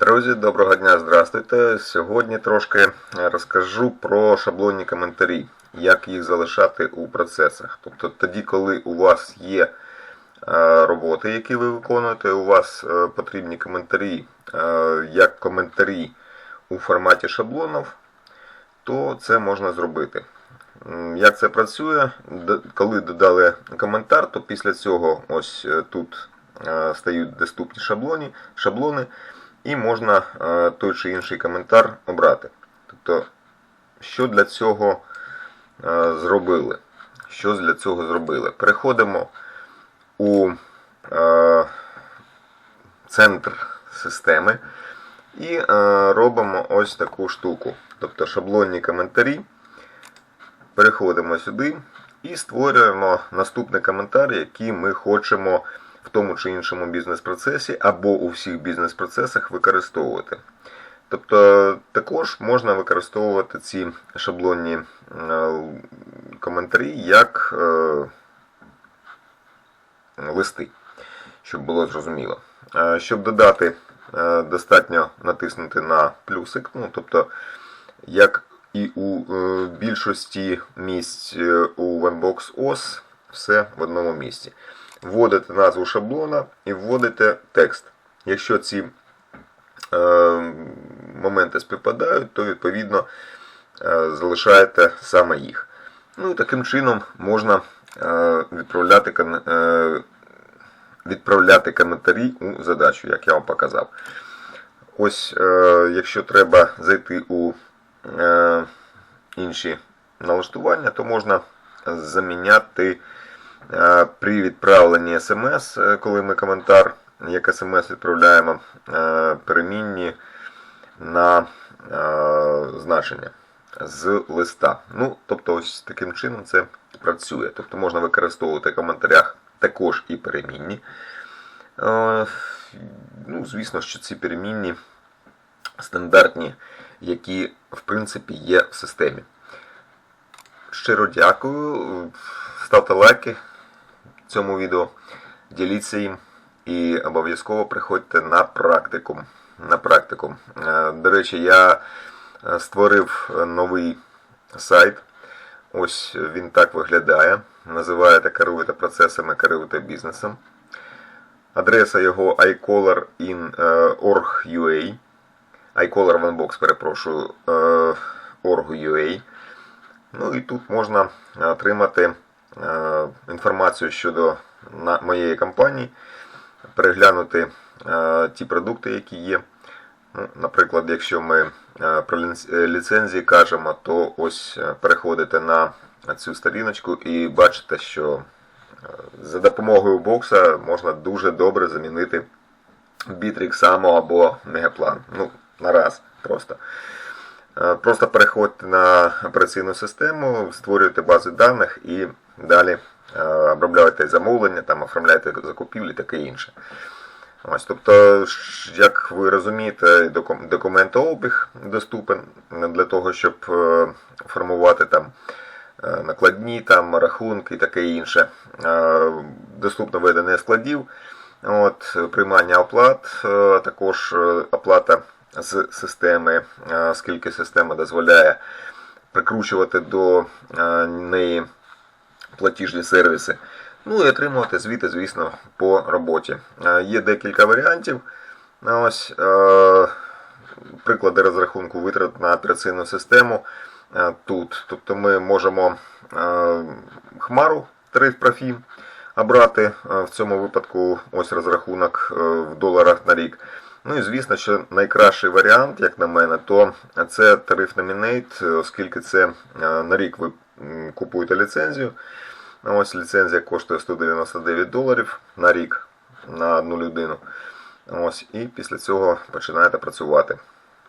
Друзі, доброго дня, здравствуйте. Сьогодні трошки розкажу про шаблонні коментарі, як їх залишати у процесах. Тобто тоді, коли у вас є е, роботи, які ви виконуєте, у вас е, потрібні коментарі, е, як коментарі у форматі шаблонів, то це можна зробити. Як це працює? Коли додали коментар, то після цього ось тут стають доступні шаблони, шаблони і можна е, той чи інший коментар обрати. Тобто, що для цього е, зробили? Що для цього зробили? Переходимо у е, центр системи і робимо ось таку штуку. Тобто шаблонні коментарі. Переходимо сюди і створюємо наступний коментар, який ми хочемо в тому чи іншому бізнес-процесі або у всіх бізнес-процесах використовувати. Тобто також можна використовувати ці шаблонні е, коментарі як е, листи, щоб було зрозуміло. Е, Щоб додати, достатньо натиснути на плюсик. Ну, тобто, як і у більшості місць у OneBox OS, все в одному місці. Вводите назву шаблона і вводите текст. Якщо ці е, моменти співпадають, то відповідно е, залишаєте саме їх. Ну і таким чином можна е, відправляти, е, відправляти коментарі у задачу, як я вам показав. Ось, е, якщо треба зайти у е, інші налаштування, то можна заміняти при відправленні смс, е, коли ми коментар, як смс відправляємо, е, перемінні на е, значення з листа. Ну, тобто, ось таким чином це працює. Тобто можна використовувати в коментарях також і перемінні. Е, ну, звісно, що ці перемінні стандартні, які в принципі є в системі. Щиро дякую. Ставте лайки цьому відео, діліться їм і обов'язково приходьте на практикум. На практикум. Е, До речі, я е, створив новий сайт. Ось він так виглядає. Називаєте керуєте процесами, керуєте бізнесом. Адреса його iColor.in.org.ua iColor OneBox, перепрошую, е, org.ua. Ну і тут можна отримати е, інформацію щодо моєї компанії, переглянути е, ті продукти, які є. Ну, наприклад, якщо ми е, про е, ліцензії кажемо, то ось е, переходите на цю сторіночку і бачите, що е, за допомогою бокса можна дуже добре замінити Bittrex само або Мегаплан. Ну, на раз просто. Е, Просто переходьте на операційну систему, створюєте бази даних і далі е, обробляєте замовлення, там, оформляєте закупівлі, таке інше. Ось, тобто, як ви розумієте, документообіг доступен для того, щоб е, формувати там е, накладні, там, рахунки і таке інше. Доступно ведення складів, от, приймання оплат, також оплата з системи, оскільки система дозволяє прикручувати до неї платіжні сервіси. Ну і отримувати звіти, звісно, по роботі. Є декілька варіантів. Ось е, приклади розрахунку витрат на операційну систему е, тут. Тобто ми можемо е, хмару тариф профі обрати. В цьому випадку ось розрахунок в доларах на рік. Ну і звісно, що найкращий варіант, як на мене, то це тариф Nominate, оскільки це на рік ви купуєте ліцензію. Ось ліцензія коштує 199 доларів на рік на одну людину. Ось, і після цього починаєте працювати.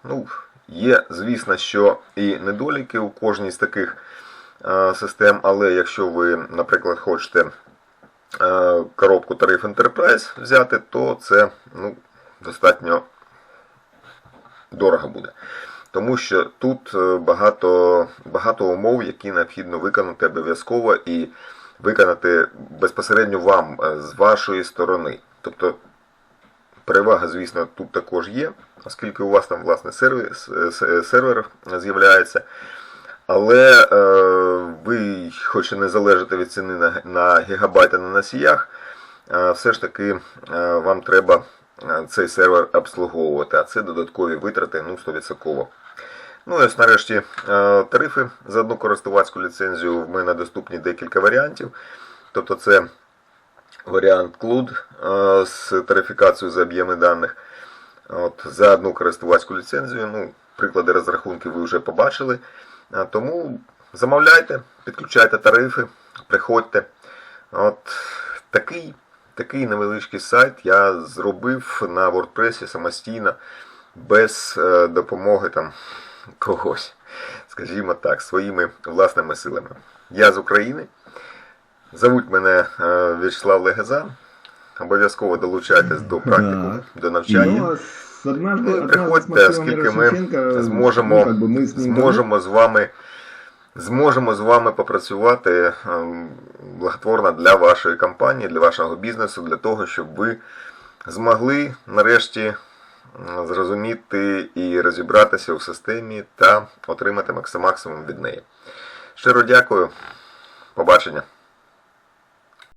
Ну, є, звісно, що і недоліки у кожній з таких е, систем, але якщо ви, наприклад, хочете е, коробку тариф Enterprise взяти, то це ну, достатньо дорого буде. Тому що тут е, багато, багато умов, які необхідно виконати обов'язково і виконати безпосередньо вам е, з вашої сторони. Тобто Перевага, звісно, тут також є, оскільки у вас там власне сервер, сервер з'являється. Але е, ви, хоч і не залежите від ціни на, на гігабайти на носіях, е, все ж таки е, вам треба е, цей сервер обслуговувати, а це додаткові витрати ну, 100%. Ну ось нарешті е, тарифи за одну користувацьку ліцензію в мене доступні декілька варіантів. Тобто це варіант CLUD е, з тарифікацією за об'єми даних. От, за одну користувацьку ліцензію. Ну, приклади розрахунків ви вже побачили. Тому замовляйте, підключайте тарифи, приходьте. От такий, такий невеличкий сайт я зробив на WordPress самостійно, без е, допомоги там когось, скажімо так, своїми власними силами. Я з України. Зовуть мене е, В'ячеслав Легеза. Обов'язково долучайтесь до практику, до навчання. Но с- однажды, Ну, і однажды с приходьте, Максимом оскільки ми Мирошниченко, зможемо, ну, как бы мы с ним зможемо з вами зможемо з вами попрацювати ем, благотворно для вашої компанії, для вашого бізнесу, для того, щоб ви змогли нарешті м, зрозуміти і розібратися у системі та отримати максимум від неї. Щиро дякую. Побачення.